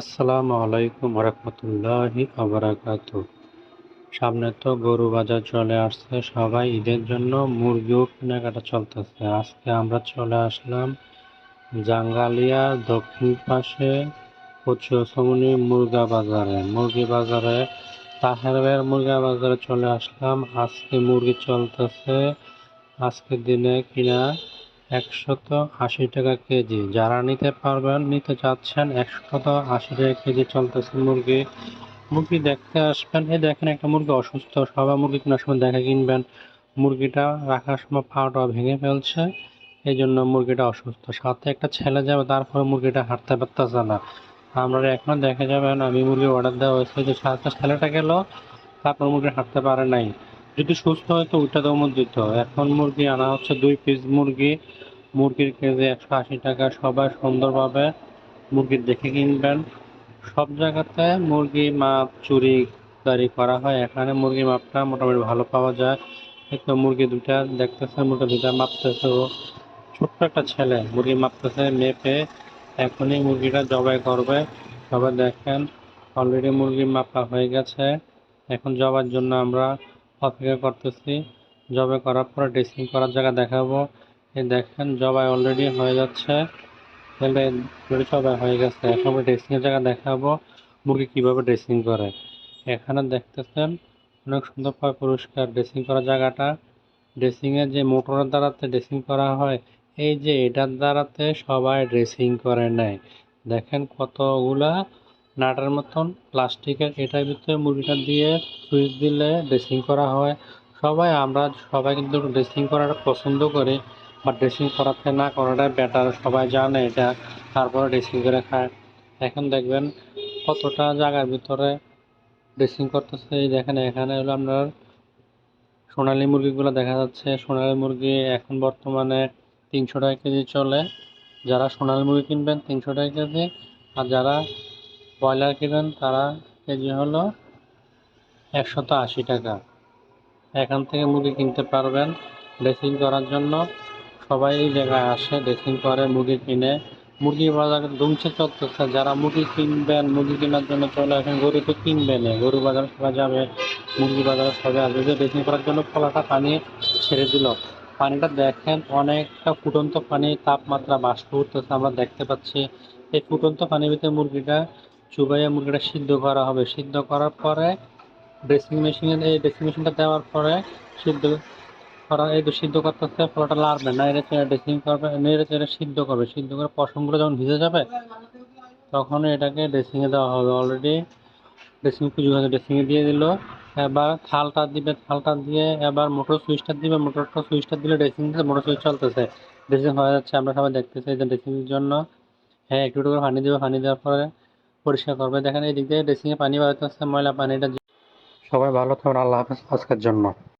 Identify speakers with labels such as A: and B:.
A: আসসালামু আলাইকুম রহমতুল্লাহি আবরাকাত সামনে তো গরু বাজার চলে আসছে, সবাই ঈদের জন্য মুরগিও কেনাকাটা চলতেছে। আজকে আমরা চলে আসলাম জাঙ্গালিয়ার দক্ষিণ পাশে পশ্চিমী মুরগা বাজারে। মুরগি বাজারে, তাহেরের মুরগা বাজারে চলে আসলাম। আজকে মুরগি চলতেছে, আজকের দিনে কিনা একশত আশি টাকা কেজি। যারা নিতে পারবেন, নিতে চাচ্ছেন, একশত আশি টাকা কেজি চলতেছে মুরগি। মুরগি দেখতে আসবেন। এই দেখেন একটা মুরগি অসুস্থ। সবাই মুরগি কেনার সময় দেখে কিনবেন। মুরগিটা রাখার সময় পাটা ভেঙে ফেলছে। এই জন্য মুরগিটা অসুস্থ। সাথে একটা ছেলে যাবে, তারপরে মুরগিটা হাঁটতে পারতেছে না। আপনারা এখনও দেখে যাবেন, আমি মুরগি অর্ডার দেওয়া হয়েছে যে সাথে ছেলেটা গেল, তারপর মুরগি হাঁটতে পারে নাই। যদি সুস্থ হয় তো ওইটা দমন দিত এখন মুরগি আনা হচ্ছে দুই পিস মুরগি। মুরগির কেজি একশো আশি টাকা। সবাই সুন্দরভাবে মুরগি দেখে কিনবেন। সব জায়গাতে মুরগি মাপ চুরি দারি করা হয়। এখানে মুরগি মাপটা মোটামুটি ভালো পাওয়া যায়। একটু মুরগি দুটা দেখতেছে, মুরগি দুটা মাপতেছে। ছোট্ট একটা ছেলে, মুরগি মাপতেছে, মেপে এখনই মুরগিটা জবাই করবে। সবাই দেখেন অলরেডি মুরগি মাপা হয়ে গেছে। এখন জবার জন্য আমরা অপেক্ষা করতেছি। জবে করার পরে ড্রেসিং করার জায়গা দেখাবো। এই দেখেন জবাই অলরেডি হয়ে যাচ্ছে। জবাই হয়ে গেছে। এখন ড্রেসিং এর জায়গা দেখাবো। মুরগি কীভাবে ড্রেসিং করে। এখানে দেখতেছেন, অনেক সুন্দরভাবে পরিষ্কার ড্রেসিং করার জায়গাটা। ড্রেসিং এর যে মোটরের দ্বারাতে ড্রেসিং করা হয়, এই যে এটার দ্বারাতে সবাই ড্রেসিং করে নেয়। দেখেন কতগুলা নাটের মতন, প্লাস্টিকের এটার ভিতরে মুরগিটা দিয়ে সুইচ দিলে ড্রেসিং করা হয়। সবাই, আমরা সবাই কিন্তু ড্রেসিং করাটা পছন্দ করি, বা ড্রেসিং করাতে না করাটা বেটার সবাই জানে এটা, তারপরে ড্রেসিং করে খায়। এখন দেখবেন কতটা জায়গার ভিতরে ড্রেসিং করতেছে, এই দেখেন, এখানে হলো আপনার সোনালী মুরগিগুলো দেখা যাচ্ছে। সোনালী মুরগি এখন বর্তমানে তিনশো টাকা কেজি চলে। যারা সোনালী মুরগি কিনবেন তিনশো টাকা কেজি, আর যারা ব্রয়লার কিনবেন তারা কেজি হলো একশত আশি টাকা। এখান থেকে মুরগি কিনতে পারবেন ড্রেসিং করার জন্য। সবাই এই জায়গায় আসে, ড্রেসিং করে, মুরগি কিনে। মুরগি বাজার দুমছে চলতেছে। যারা মুরগি কিনবেন, মুরগি কেনার জন্য চলে আসেন, গরু তো কিনবেন গরু বাজার সবাই যাবে, মুরগি বাজারে সবাই আসবে। যে ড্রেসিং করার জন্য ফলাটা পানি ছেড়ে দিল। পানিটা দেখেন, অনেকটা ফুটন্ত পানি, তাপমাত্রা বাষ্প উঠতেছে, আমরা দেখতে পাচ্ছি। এই ফুটন্ত পানির ভিতরে মুরগিটা চুবাইয়া মুরগিটা সিদ্ধ করা হবে। সিদ্ধ করার পরে ড্রেসিং মেশিনে এই ড্রেসিং মেশিনটা দেওয়ার পরে সিদ্ধ করা, এই তো সিদ্ধ করতেছে ফলটা লাড়বে না এটা চেড়ে ড্রেসিং করবে, নেড়ে চেড়ে সিদ্ধ করবে। সিদ্ধ করে পশমগুলো যখন ভিজে যাবে, তখন এটাকে ড্রেসিংয়ে দেওয়া হবে। অলরেডি ড্রেসিং পুজো হয়েছে ড্রেসিংয়ে দিয়ে দিল। এবার থালটা দিবে থালটা দিয়ে এবার মোটর সুইচটা দিবে। মোটরটা, সুইচটা দিলে ড্রেসিং মোটর সুইচ চলতেছে। ড্রেসিং হয়ে যাচ্ছে, আমরা সবাই দেখতেছি যে ড্রেসিংয়ের জন্য হ্যাঁ একটু একটু করে পানি দেবে। পানি দেওয়ার পরে পরিষ্কার করবে। দেখেন এই দিক দিয়ে ড্রেসিংয়ে পানি বাড়াতে হচ্ছে ময়লা, পানিটা সবাই ভালো থাকবেন, আল্লাহ হাফেজ। আজকের জন্য।